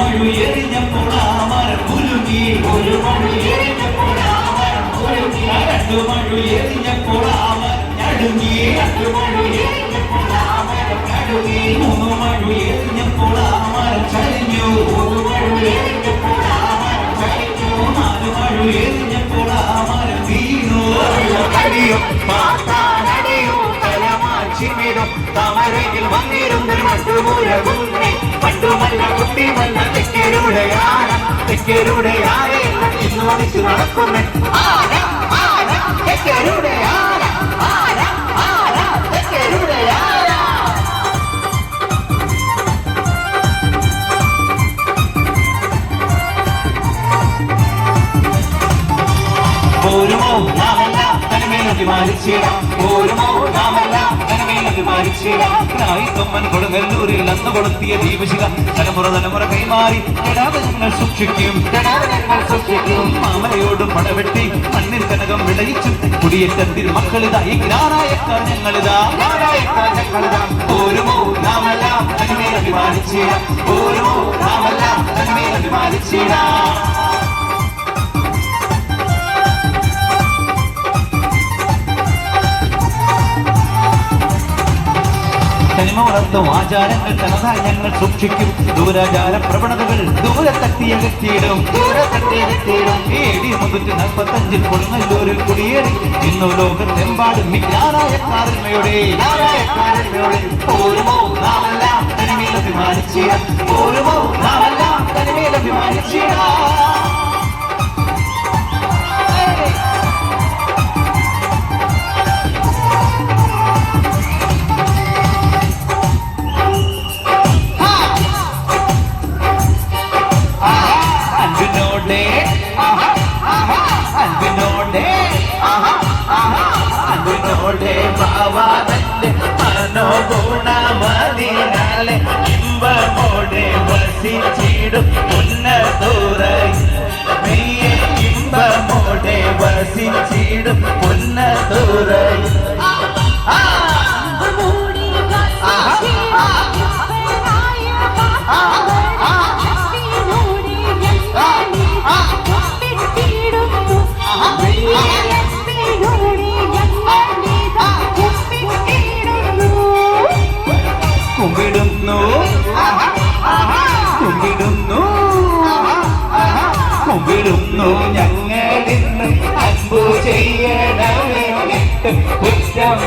എറിഞ്ഞപ്പോൾ ആ മരം കുലുങ്ങി ഒരു വഴു എറിഞ്ഞപ്പോൾ ആ മരം കുലുങ്ങി രണ്ടു വഴു എറിഞ്ഞപ്പോൾ ആ മരം നടുങ്ങി രണ്ടു വഴു എറിഞ്ഞപ്പോൾ ആ മരം നടുങ്ങി മൂന്ന് വഴു എറിഞ്ഞപ്പോൾ ആ മരം ചരിഞ്ഞു ഒരു വഴു എറിഞ്ഞപ്പോൾ ആ മരം ചരിഞ്ഞു നാല് വഴു എറിഞ്ഞപ്പോൾ ആ മരം വീണു അടിയും പാത്താനടിയും തലമാച്ചിമിരും തമരയിൽ വന്നിരുന്നൊരു മട്ടുമുരകുന്നേ പട്ടുമല്ല കുട്ടിമല്ല തെക്കരുടെയാന തെക്കരുടെയാന ഇന്ന് വണിച്ചു നടക്കുന്നേ. പോരുമോ? നാമെല്ലാം തനിമേലൊക്കെ മാനിച്ചിടാം ഓരോ നാമെല്ലാം തൊമ്മൻ കൊടുങ്ങല്ലൂരിൽ അന്ന് കൊളുത്തിയ ദീപശില തലമുറ തലമുറ കൈമാറി. കെടാതെ ഞങ്ങൾ സൂക്ഷിക്കും. കടാതെ ഞങ്ങൾ സൂക്ഷിക്കും. മാമലയോടും പടവെട്ടി മണ്ണിൽ കനകം വിളയിച്ചും. കുടിയേറ്റത്തിൽ മക്കളിതാ. ഈ ഗ്രാനായക്കാർ ഞങ്ങളിതാ. നാരായണ ഞങ്ങളിതാ. പോരുമോ നാമെല്ലാം അഭിമാനിച്ചിടാം. ഓരോ നാമെല്ലാം തനിമേൽ അഭിമാനിച്ചിടാം. വളർത്തും ആചാരങ്ങൾ തനതായി സൂക്ഷിക്കും. ദൂരാചാര പ്രവണതകൾ ദൂരത്തട്ടി അകറ്റിയിടും മുന്നൂറ്റി നാൽപ്പത്തഞ്ചിൽ കൊടുങ്ങല്ലൂരിൽ കുടിയേറി. ഇന്നു ലോകത്തെമ്പാടും മിക്കാനായ കാരണയുടെ ഓരോ നാമെല്ലാം തനിമയിൽ അഭിമാനിച്ചിട ഓരോ നാമെല്ലാം ഭാവാനന്റെ മനോഗുണമതിനാലെ ഇമ്പമോടെ വസിച്ചിടും ഉന്നതൂറൈ മെയ്യെ ഇമ്പമോടെ വസിച്ചിടും കുമ്പിടുന്നു കുമ്പിടുന്നു കുമ്പിടുന്നു ഞങ്ങളിന്ന് അൻപു ചെയ്യണമേ. കുറ്റം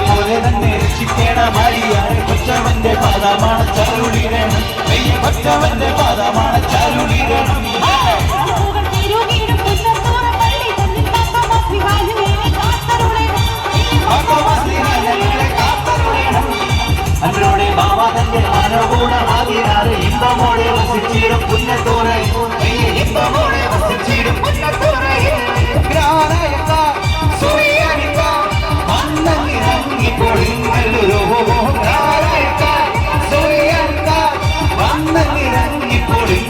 പോലെ തന്നെ രക്ഷിക്കേണമായി കുറ്റവന്റെ പാദമാണ് ചരുളിടണം പറ്റവന്റെ வசிச்சிடும் புன்னத்தோரை. இன்பமோட வசிச்சிடும் புன்னத்தோரை. கிரானயத்தா சூரியனித்தா மன்னன் இறங்கி பொழுங்கள் உருவோம் கிரானயத்தா சூரியனித்தா மன்னன் இறங்கி பொழுங்கள்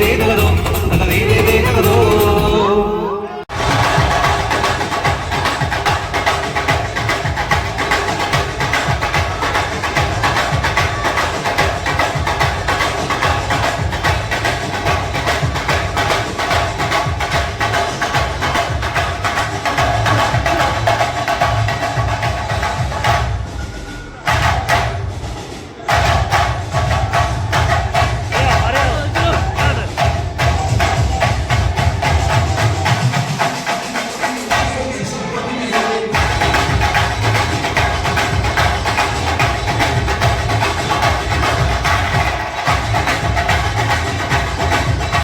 దేగలదో అతనేదే దేగలదో